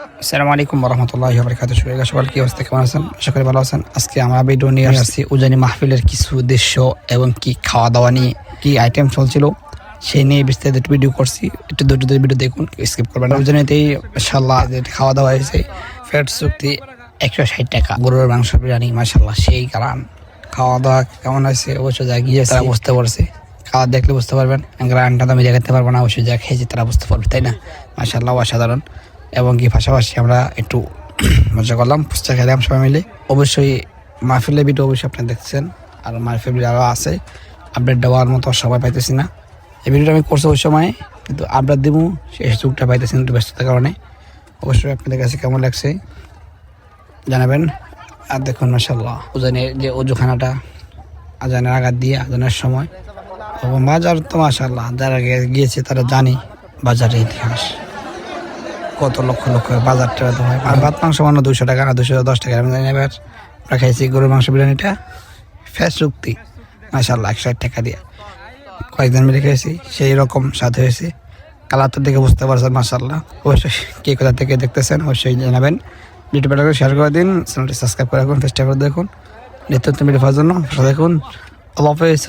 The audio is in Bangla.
আসসালামু আলাইকুম রহমতুল্লাহ বরকাত শুরু সকাল কি অবস্থা? কেমন আছেন? আশা করি ভালো আছেন। আজকে আমরা ভিডিও নিয়ে আসছি উজানি মাহফিলের কিছু উদ্দেশ্য এবং কি খাওয়া দাওয়া নিয়ে কি আইটেম চলছিল সেই নিয়ে বিস্তারিত ভিডিও করছি। একটু দুটো দুটো ভিডিও দেখুন স্কিপ করবেন উজানিতেই মাসাল্লাহ খাওয়া দাওয়া হয়েছে। ফ্যাট চুক্তি একশো ষাট টাকা। গরুর মাংস বিরিয়ানি মাসাল্লাহ সেই কারণ খাওয়া দাওয়া কেমন হয়েছে? অবশ্যই যা গিয়ে তারা বুঝতে পারছে। খাওয়া দেখলে বুঝতে পারবেন। গ্রানটা তো আমি দেখাতে পারব না। অবশ্যই যা খেয়েছি তারা বুঝতে পারবে তাই না? মাসাল্লাহ অসাধারণ। এবং কি পাশাপাশি আমরা একটু মজা করলাম, ফুচকা খেলাম সবাই মিলে। অবশ্যই মাহফিলের ভিডিও অবশ্যই আপনি দেখছেন, আর মাহফিল আরও আছে। আপডেট দেওয়ার মতো সবাই পাইতেছি না। এই ভিডিওটা আমি করছি ওই সময়, কিন্তু আপডেট দিব সেই সুযোগটা পাইতেছি না একটু ব্যস্ততার কারণে। অবশ্যই আপনাদের কাছে কেমন লাগছে জানাবেন। আর দেখুন মাসাল্লাহ ওজনের যে অজুখানাটা, আজানের আঘাত দিয়ে আজানের সময়। এবং বাজার তো মাসাল্লাহ যারা গিয়েছে তারা জানি বাজারের ইতিহাস। কত লক্ষ লক্ষ বাজারটা তো হয়। আর ভাত, মাংস মানে দুশো টাকা না দুশো দশ টাকা আমি এবার আমরা খাইছি গরুর মাংস বিরিয়ানিটা। ফ্যাস চুক্তি মাসাল্লাহ একশো ষাট টাকা দিয়ে। কয়েকদিন মিলে খেয়েছি সেই রকম স্বাদ হয়েছে। কালারটা দেখে বুঝতে পারছেন মাসাল্লাহ অবশ্যই কে কোথা থেকে দেখতেছেন, অবশ্যই জানাবেন। ভিডিওটা শেয়ার করে দিন চ্যানেলটি সাবস্ক্রাইব করে রাখুন চেষ্টা করে দেখুন। নিত্য ভিডিও পাওয়ার জন্য দেখুন হাফেজ।